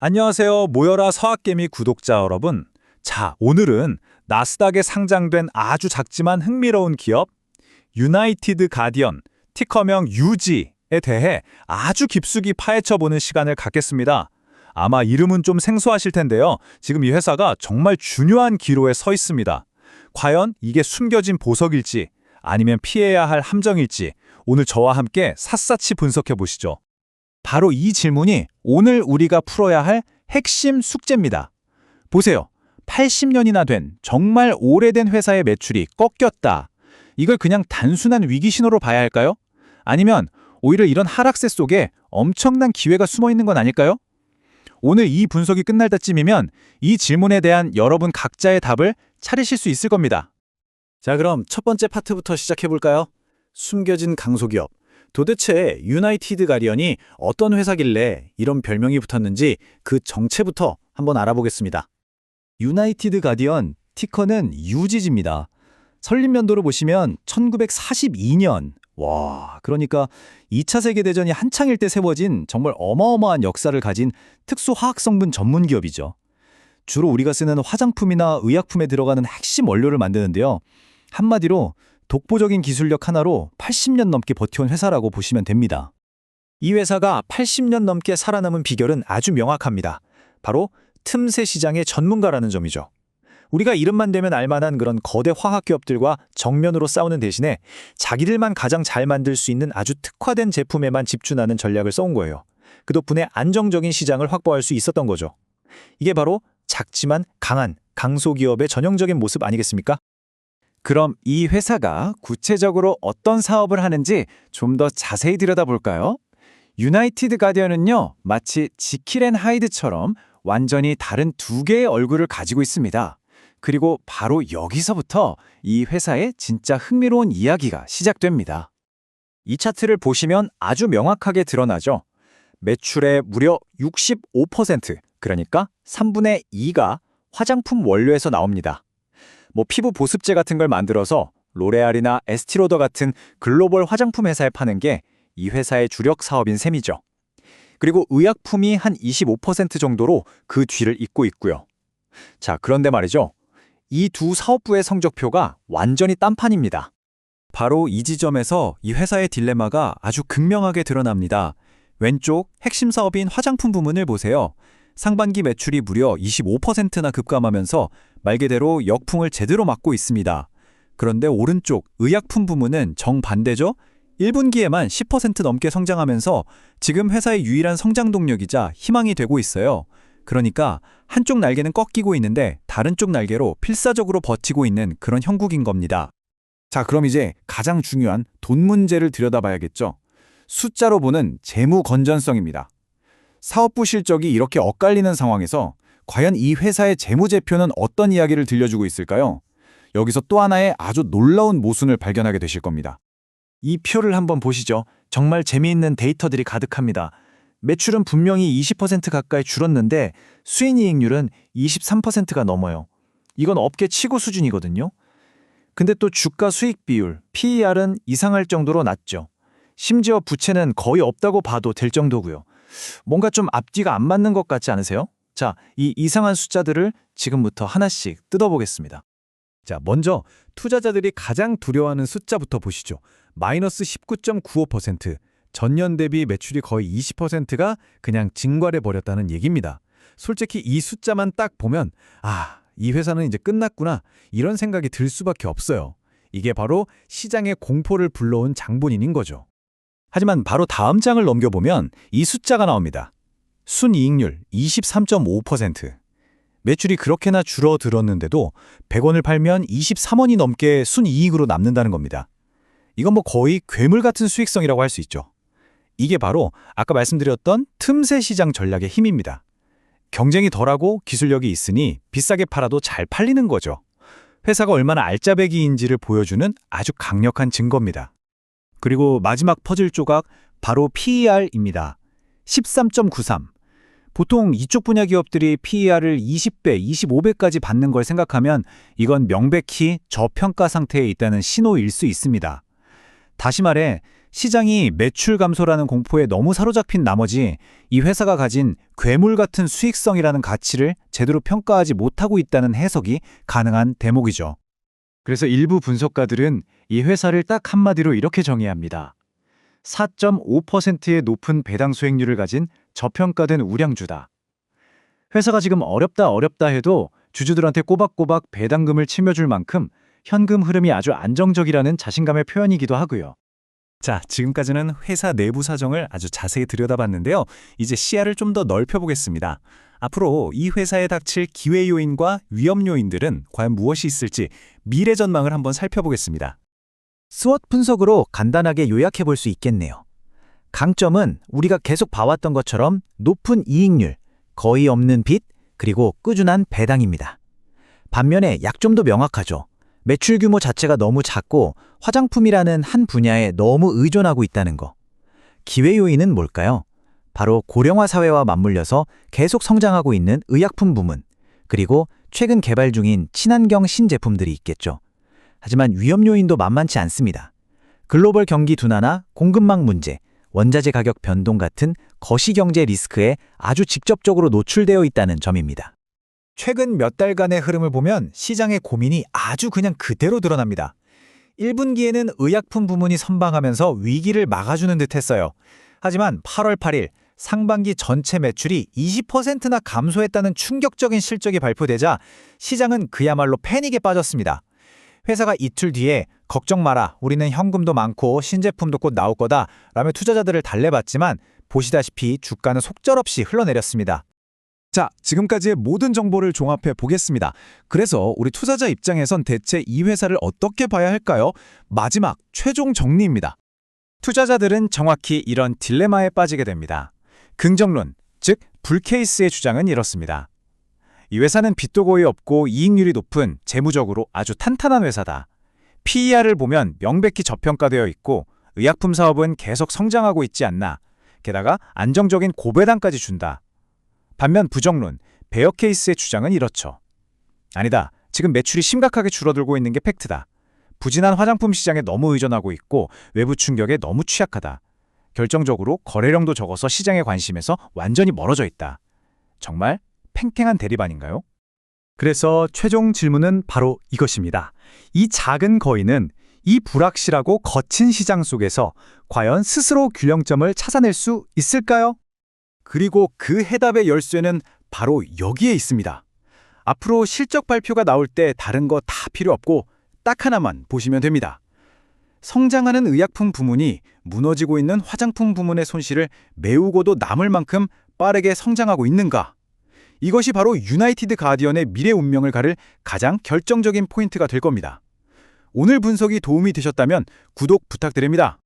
안녕하세요. 모여라 서학개미 구독자 여러분. 자, 오늘은 나스닥에 상장된 아주 작지만 흥미로운 기업 유나이티드 가디언, 티커명 UG에 대해 아주 깊숙이 파헤쳐보는 시간을 갖겠습니다. 아마 이름은 좀 생소하실 텐데요. 지금 이 회사가 정말 중요한 기로에 서 있습니다. 과연 이게 숨겨진 보석일지 아니면 피해야 할 함정일지 오늘 저와 함께 샅샅이 분석해 보시죠. 바로 이 질문이 오늘 우리가 풀어야 할 핵심 숙제입니다. 보세요. 80년이나 된 정말 오래된 회사의 매출이 꺾였다. 이걸 그냥 단순한 위기 신호로 봐야 할까요? 아니면 오히려 이런 하락세 속에 엄청난 기회가 숨어 있는 건 아닐까요? 오늘 이 분석이 끝날 때쯤이면 이 질문에 대한 여러분 각자의 답을 찾으실 수 있을 겁니다. 자, 그럼 첫 번째 파트부터 시작해 볼까요? 숨겨진 강소기업. 도대체 유나이티드 가디언이 어떤 회사길래 이런 별명이 붙었는지 그 정체부터 한번 알아보겠습니다. 유나이티드 가디언 티커는 UGG입니다. 설립연도로 보시면 1942년. 와, 그러니까 2차 세계대전이 한창일 때 세워진 정말 어마어마한 역사를 가진 특수화학성분 전문 기업이죠. 주로 우리가 쓰는 화장품이나 의약품에 들어가는 핵심 원료를 만드는데요. 한마디로 독보적인 기술력 하나로 80년 넘게 버텨온 회사라고 보시면 됩니다. 이 회사가 80년 넘게 살아남은 비결은 아주 명확합니다. 바로 틈새 시장의 전문가라는 점이죠. 우리가 이름만 대면 알만한 그런 거대 화학 기업들과 정면으로 싸우는 대신에 자기들만 가장 잘 만들 수 있는 아주 특화된 제품에만 집중하는 전략을 써온 거예요. 그 덕분에 안정적인 시장을 확보할 수 있었던 거죠. 이게 바로 작지만 강한 강소기업의 전형적인 모습 아니겠습니까? 그럼 이 회사가 구체적으로 어떤 사업을 하는지 좀 더 자세히 들여다볼까요? 유나이티드 가디언은요, 마치 지킬 앤 하이드처럼 완전히 다른 두 개의 얼굴을 가지고 있습니다. 그리고 바로 여기서부터 이 회사의 진짜 흥미로운 이야기가 시작됩니다. 이 차트를 보시면 아주 명확하게 드러나죠. 매출의 무려 65%, 그러니까 3분의 2가 화장품 원료에서 나옵니다. 뭐 피부 보습제 같은 걸 만들어서 로레알이나 에스티로더 같은 글로벌 화장품 회사에 파는 게 이 회사의 주력 사업인 셈이죠. 그리고 의약품이 한 25% 정도로 그 뒤를 잇고 있고요. 자, 그런데 말이죠. 이 두 사업부의 성적표가 완전히 딴판입니다. 바로 이 지점에서 이 회사의 딜레마가 아주 극명하게 드러납니다. 왼쪽 핵심 사업인 화장품 부문을 보세요. 상반기 매출이 무려 25%나 급감하면서 말 그대로 역풍을 제대로 맞고 있습니다. 그런데 오른쪽 의약품 부문은 정반대죠? 1분기에만 10% 넘게 성장하면서 지금 회사의 유일한 성장 동력이자 희망이 되고 있어요. 그러니까 한쪽 날개는 꺾이고 있는데 다른 쪽 날개로 필사적으로 버티고 있는 그런 형국인 겁니다. 자, 그럼 이제 가장 중요한 돈 문제를 들여다봐야겠죠. 숫자로 보는 재무 건전성입니다. 사업부 실적이 이렇게 엇갈리는 상황에서 과연 이 회사의 재무제표는 어떤 이야기를 들려주고 있을까요? 여기서 또 하나의 아주 놀라운 모순을 발견하게 되실 겁니다. 이 표를 한번 보시죠. 정말 재미있는 데이터들이 가득합니다. 매출은 분명히 20% 가까이 줄었는데 수익이익률은 23%가 넘어요. 이건 업계 치고 수준이거든요. 근데 또 주가 수익 비율, PER은 이상할 정도로 낮죠. 심지어 부채는 거의 없다고 봐도 될 정도고요. 뭔가 좀 앞뒤가 안 맞는 것 같지 않으세요? 자, 이 이상한 숫자들을 지금부터 하나씩 뜯어보겠습니다. 자, 먼저 투자자들이 가장 두려워하는 숫자부터 보시죠. 마이너스 19.95%. 전년 대비 매출이 거의 20%가 그냥 증발해 버렸다는 얘기입니다. 솔직히 이 숫자만 딱 보면 아, 이 회사는 이제 끝났구나 이런 생각이 들 수밖에 없어요. 이게 바로 시장의 공포를 불러온 장본인인 거죠. 하지만 바로 다음 장을 넘겨보면 이 숫자가 나옵니다. 순이익률 23.5%. 매출이 그렇게나 줄어들었는데도 100원을 팔면 23원이 넘게 순이익으로 남는다는 겁니다. 이건 뭐 거의 괴물 같은 수익성이라고 할 수 있죠. 이게 바로 아까 말씀드렸던 틈새 시장 전략의 힘입니다. 경쟁이 덜하고 기술력이 있으니 비싸게 팔아도 잘 팔리는 거죠. 회사가 얼마나 알짜배기인지를 보여주는 아주 강력한 증거입니다. 그리고 마지막 퍼즐 조각 바로 PER입니다. 13.93. 보통 이쪽 분야 기업들이 PER을 20배, 25배까지 받는 걸 생각하면 이건 명백히 저평가 상태에 있다는 신호일 수 있습니다. 다시 말해 시장이 매출 감소라는 공포에 너무 사로잡힌 나머지 이 회사가 가진 괴물 같은 수익성이라는 가치를 제대로 평가하지 못하고 있다는 해석이 가능한 대목이죠. 그래서 일부 분석가들은 이 회사를 딱 한마디로 이렇게 정의합니다. 4.5%의 높은 배당 수익률을 가진 저평가된 우량주다. 회사가 지금 어렵다 어렵다 해도 주주들한테 꼬박꼬박 배당금을 치며줄 만큼 현금 흐름이 아주 안정적이라는 자신감의 표현이기도 하고요. 자, 지금까지는 회사 내부 사정을 아주 자세히 들여다봤는데요. 이제 시야를 좀 더 넓혀보겠습니다. 앞으로 이 회사에 닥칠 기회 요인과 위험 요인들은 과연 무엇이 있을지 미래 전망을 한번 살펴보겠습니다. 스워트 분석으로 간단하게 요약해 볼 수 있겠네요. 강점은 우리가 계속 봐왔던 것처럼 높은 이익률, 거의 없는 빚, 그리고 꾸준한 배당입니다. 반면에 약점도 명확하죠. 매출 규모 자체가 너무 작고 화장품이라는 한 분야에 너무 의존하고 있다는 거. 기회 요인은 뭘까요? 바로 고령화 사회와 맞물려서 계속 성장하고 있는 의약품 부문, 그리고 최근 개발 중인 친환경 신제품들이 있겠죠. 하지만 위험 요인도 만만치 않습니다. 글로벌 경기 둔화나 공급망 문제, 원자재 가격 변동 같은 거시경제 리스크에 아주 직접적으로 노출되어 있다는 점입니다. 최근 몇 달간의 흐름을 보면 시장의 고민이 아주 그냥 그대로 드러납니다. 1분기에는 의약품 부문이 선방하면서 위기를 막아주는 듯 했어요. 하지만 8월 8일 상반기 전체 매출이 20%나 감소했다는 충격적인 실적이 발표되자 시장은 그야말로 패닉에 빠졌습니다. 회사가 이틀 뒤에 걱정 마라 우리는 현금도 많고 신제품도 곧 나올 거다 라며 투자자들을 달래봤지만 보시다시피 주가는 속절없이 흘러내렸습니다. 자, 지금까지의 모든 정보를 종합해 보겠습니다. 그래서 우리 투자자 입장에선 대체 이 회사를 어떻게 봐야 할까요? 마지막 최종 정리입니다. 투자자들은 정확히 이런 딜레마에 빠지게 됩니다. 긍정론, 즉 불케이스의 주장은 이렇습니다. 이 회사는 빚도 거의 없고 이익률이 높은 재무적으로 아주 탄탄한 회사다. PER을 보면 명백히 저평가되어 있고 의약품 사업은 계속 성장하고 있지 않나. 게다가 안정적인 고배당까지 준다. 반면 부정론, 베어 케이스의 주장은 이렇죠. 아니다. 지금 매출이 심각하게 줄어들고 있는 게 팩트다. 부진한 화장품 시장에 너무 의존하고 있고 외부 충격에 너무 취약하다. 결정적으로 거래량도 적어서 시장의 관심에서 완전히 멀어져 있다. 정말 팽팽한 대립 아닌가요? 그래서 최종 질문은 바로 이것입니다. 이 작은 거인은 이 불확실하고 거친 시장 속에서 과연 스스로 균형점을 찾아낼 수 있을까요? 그리고 그 해답의 열쇠는 바로 여기에 있습니다. 앞으로 실적 발표가 나올 때 다른 거 다 필요 없고 딱 하나만 보시면 됩니다. 성장하는 의약품 부문이 무너지고 있는 화장품 부문의 손실을 메우고도 남을 만큼 빠르게 성장하고 있는가? 이것이 바로 유나이티드 가디언의 미래 운명을 가를 가장 결정적인 포인트가 될 겁니다. 오늘 분석이 도움이 되셨다면 구독 부탁드립니다.